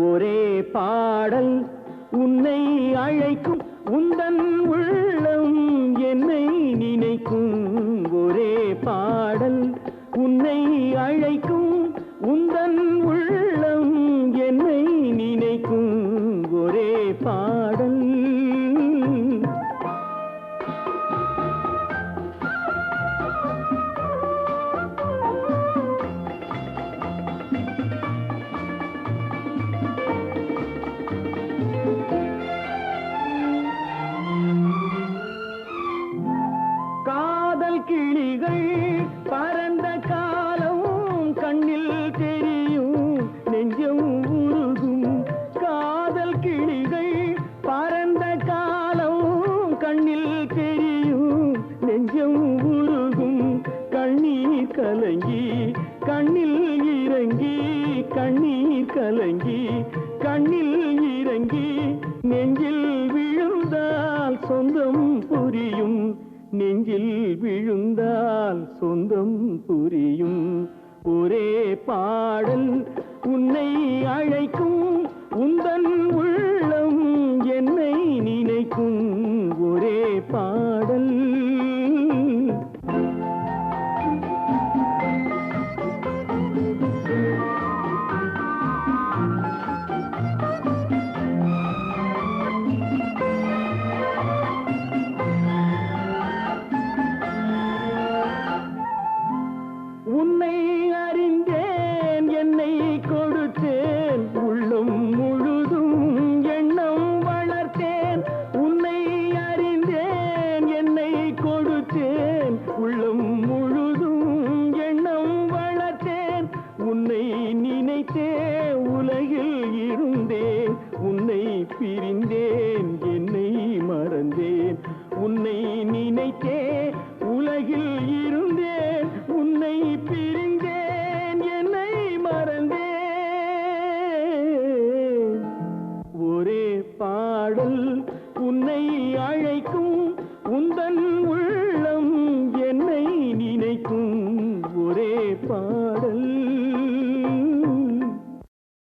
ஒரே பாடல் உன்னை அழைக்கும் உந்தன் உள்ளம் காதல் கிளிகள் பறந்த காலம் கண்ணில் தெரியும் நெஞ்சம் உருகும். காதல் கிளிகள் பறந்த காலம் கண்ணில் தெரியும் நெஞ்சம் உருகும். கண்ணீர் கலங்கி கண்ணில் இறங்கி கண்ணீர் கலங்கி கண்ணில் இறங்கி நெஞ்சில் விழுந்தால் சொந்தம் புரியும் நெஞ்சில் விழுந்தால் சொந்தம் புரியும். ஒரே பாடல் உன்னை அழைக்கும். உந்தன் உள்ளம் என்னை நினைக்கும். ஒரே பாடல் உன்னை அறிந்தேன் என்னை கொடுத்தேன். உள்ளம் முழுதும் எண்ணம் வளர்த்தேன். உன்னை அறிந்தேன் என்னை கொடுத்தேன். உள்ளம் முழுதும் எண்ணம் வளர்த்தேன். உன்னை நினைத்தே உலகில் இருந்தேன். உன்னை பிரிந்தேன் என்னை மறந்தேன். உன்னை நினைத்தே உலகில் இரு வாழும்